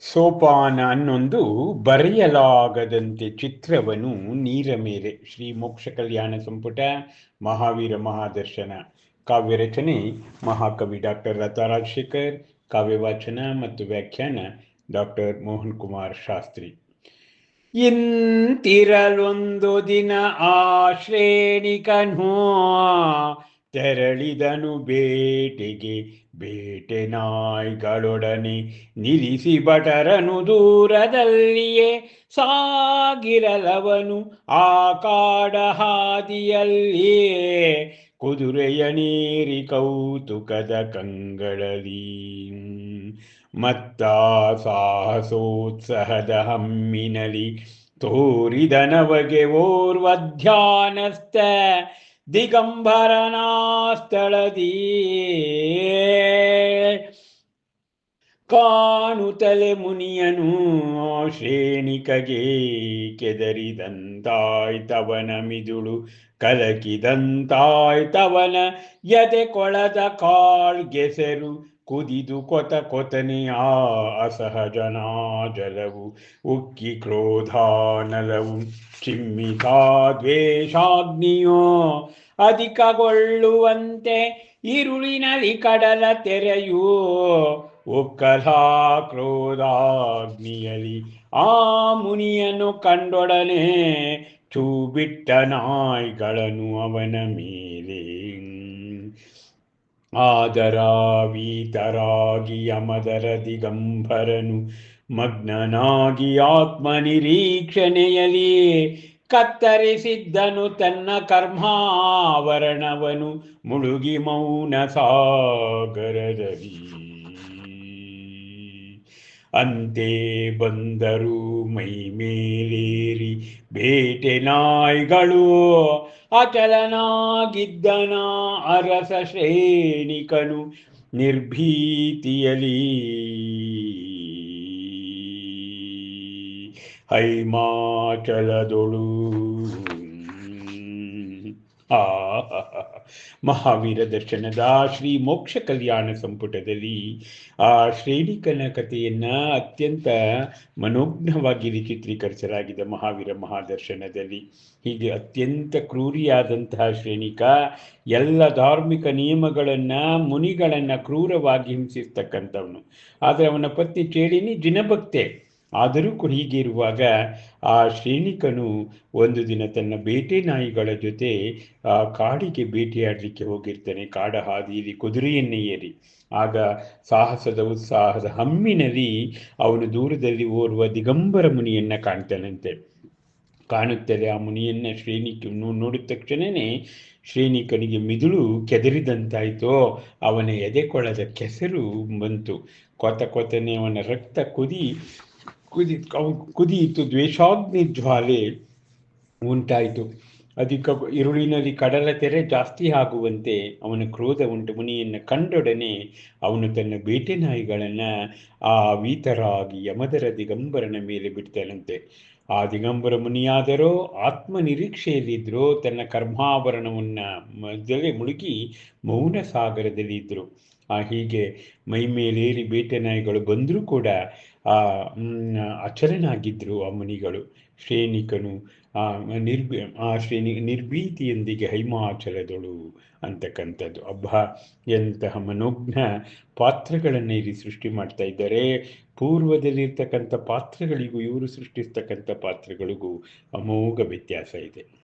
ಸೋಪಾನ ಅನ್ನೊಂದು ಬರೆಯಲಾಗದಂತೆ ಚಿತ್ರವನು ನೀರ ಮೇಲೆ. ಶ್ರೀ ಮೋಕ್ಷ ಕಲ್ಯಾಣ ಸಂಪುಟ, ಮಹಾವೀರ ಮಹಾದರ್ಶನ. ಕಾವ್ಯ ರಚನೆ, ಮಹಾಕವಿ ಡಾಕ್ಟರ್ ಲತಾ ರಾಜಶೇಖರ್. ಕಾವ್ಯ ವಾಚನ ಮತ್ತು ವ್ಯಾಖ್ಯಾನ ಡಾಕ್ಟರ್ ಮೋಹನ್ ಕುಮಾರ್ ಶಾಸ್ತ್ರಿ. ಇಂತಿರಲೊಂದು ದಿನ ಆ ಶ್ರೇಣಿಕನು ತೆರಳಿದನು ಬೇಟೆಗೆ. ಬೇಟೆ ನಾಯಿಗಳೊಡನೆ ನಿಲ್ಲಿಸಿ ಭಟರನು ದೂರದಲ್ಲಿಯೇ ಸಾಗಿರಲವನು ಆ ಕಾಡ ಹಾದಿಯಲ್ಲಿಯೇ. ಕುದುರೆಯ ನೀರಿ ಕೌತುಕದ ಕಂಗಳಲಿ ಮತ್ತ ಸಾಹಸೋತ್ಸಾಹದ ಹಮ್ಮಿನಲಿ ತೋರಿದ ನವಗೆ ಓರ್ವಧ್ಯಾನಸ್ಥ ದಿಗಂಬರನಾ ಸ್ಥಳದಿ ಕಾಣುತ್ತಲೆ ಮುನಿಯನು ಶ್ರೇಣಿಕಗೆ ಕೆದರಿದಂತಾಯ್ತವನ ಮಿದುಳು ಕಲಕಿದಂತಾಯ್ತವನ ಎದೆ ಕೊಳದ ಕಾಳ್ಗೆಸೆರು ಕುದಿದು ಕೊತ ಆ ಅಸಹಜನಾ ಜಲವು, ಉಕ್ಕಿ ಕ್ರೋಧಾನಲವು, ಚಿಮ್ಮಿತ ದ್ವೇಷಾಗ್ನಿಯೋ ಅಧಿಕಗೊಳ್ಳುವಂತೆ ಈರುಳಿನಲ್ಲಿ ಕಡಲ ತೆರೆಯು ಒಕ್ಕಲಾ ಕ್ರೋಧಾಗ್ನಿಯಲಿ, ಆ ಮುನಿಯನ್ನು ಕಂಡೊಡನೆ ಚೂಬಿಟ್ಟ ನಾಯಿಗಳನ್ನು ಅವನ ಮೇಲೆ ಆದರಾವೀತರಾಗಿ ಯಮದರ ದಿಗಂಬರನು ಮಗ್ನನಾಗಿ ಆತ್ಮನಿರೀಕ್ಷಣೆಯಲಿ ಕತ್ತರಿಸಿದ್ದನು ತನ್ನ ಕರ್ಮಾವರಣವನು ಮುಳುಗಿ ಮೌನ ಸಾಗರದಲ್ಲಿ. ಅಂತೆ ಬಂದರು ಮೈ ಮೇಲೇರಿ ಬೇಟೆ ನಾಯಿಗಳು ಅಚಲನಾಗಿದ್ದನ ಅರಸ ಶ್ರೇಣಿಕನು ನಿರ್ಭೀತಿಯಲಿ. ಹೈಮಾಚಲದೊಳು. ಆ. ಮಹಾವೀರ ದರ್ಶನದ ಶ್ರೀ ಮೋಕ್ಷ ಕಲ್ಯಾಣ ಸಂಪುಟದಲ್ಲಿ ಆ ಶ್ರೇಣಿಕನ ಕಥೆಯನ್ನ ಅತ್ಯಂತ ಮನೋಜ್ಞವಾಗಿ ಚಿತ್ರೀಕರಿಸಲಾಗಿದೆ ಮಹಾವೀರ ಮಹಾದರ್ಶನದಲ್ಲಿ. ಹೀಗೆ ಅತ್ಯಂತ ಕ್ರೂರಿಯಾದಂತಹ ಶ್ರೇಣಿಕ ಎಲ್ಲ ಧಾರ್ಮಿಕ ನಿಯಮಗಳನ್ನ, ಮುನಿಗಳನ್ನ ಕ್ರೂರವಾಗಿ ಹಿಂಸಿಸ್ತಕ್ಕಂಥವನು. ಆದರೆ ಅವನ ಪತ್ನಿ ಚೇಳಿನಿ ಜಿನಭಕ್ತೆ ಆದರೂ ಹೀಗೆ ಇರುವಾಗ ಆ ಶ್ರೇಣಿಕನು ಒಂದು ದಿನ ತನ್ನ ಬೇಟೆ ನಾಯಿಗಳ ಜೊತೆ, ಆ ಕಾಡಿಗೆ ಬೇಟೆಯಾಡಲಿಕ್ಕೆ ಹೋಗಿರ್ತಾನೆ. ಕಾಡ ಹಾದಿಯಲ್ಲಿ ಕುದುರೆಯನ್ನೇ ಏರಿ. ಆಗ ಸಾಹಸದ ಉತ್ಸಾಹದ ಹಮ್ಮಿನಲ್ಲಿ ಅವನು ದೂರದಲ್ಲಿ ಓರ್ವ ದಿಗಂಬರ ಮುನಿಯನ್ನ ಕಾಣ್ತಾನಂತೆ. ಕಾಣುತ್ತದೆ ಆ ಮುನಿಯನ್ನ ಶ್ರೇಣಿಕನು ನೋಡಿದ ತಕ್ಷಣನೇ ಶ್ರೇಣಿಕನಿಗೆ ಮಿದುಳು ಕೆದರಿದಂತಾಯಿತೋ, ಅವನ ಎದೆಕೊಳದ ಕೆಸರು ಬಂತು. ಕೊತ ಕೊತನೆ ಅವನ ರಕ್ತ ಕುದಿ ಕುದಿ ಕುದಿಯಿತು ದ್ವೇಷಾಗ್ನಿ ಜ್ವಾಲೆ ಉಂಟಾಯಿತು ಅಧಿಕ ಇರುಳಿನಲ್ಲಿ ಕಡಲ ತೆರೆ ಜಾಸ್ತಿ ಆಗುವಂತೆ ಅವನ ಕ್ರೋಧ ಉಂಟು ಮುನಿಯನ್ನು ಕಂಡೊಡನೆ ಅವನು ತನ್ನ ಬೇಟೆ ನಾಯಿಗಳನ್ನು ಆ ವೀತರಾಗಿ ಯಮದರ ದಿಗಂಬರನ ಮೇಲೆ ಬಿಡ್ತಾನಂತೆ ಆ ದಿಗಂಬರ ಮುನಿಯಾದರೋ ಆತ್ಮ ನಿರೀಕ್ಷೆಯಲ್ಲಿದ್ದರು ತನ್ನ ಕರ್ಮಾಭರಣವನ್ನು ಮಧ್ಯದಲ್ಲಿ ಮುಳುಗಿ ಮೌನ ಸಾಗರದಲ್ಲಿದ್ದರು ಆ ಹೀಗೆ ಮೈ ಮೇಲೇರಿ ಬೇಟೆ ನಾಯಿಗಳು ಬಂದರೂ ಕೂಡ ಆ ಅಚಲನಾಗಿದ್ದರು ಆ ಮುನಿಗಳು, ಶ್ರೇಣಿಕನು, ಆ, ನಿರ್ಬಿ, ಆ, ಶ್ರೇಣಿ, ನಿರ್ಭೀತಿಯೊಂದಿಗೆ ಹೈಮಾಚಲದಳು ಅಂತಕ್ಕಂಥದ್ದು. ಅಬ್ಬ, ಎಂತಹ ಮನೋಜ್ಞ ಪಾತ್ರಗಳನ್ನು ಇಲ್ಲಿ ಸೃಷ್ಟಿ ಮಾಡ್ತಾ ಇದ್ದಾರೆ. ಪೂರ್ವದಲ್ಲಿರ್ತಕ್ಕಂಥ ಪಾತ್ರಗಳಿಗೂ ಇವರು ಸೃಷ್ಟಿಸ್ತಕ್ಕಂಥ ಪಾತ್ರಗಳಿಗೂ ಅಮೋಘ ವ್ಯತ್ಯಾಸ ಇದೆ.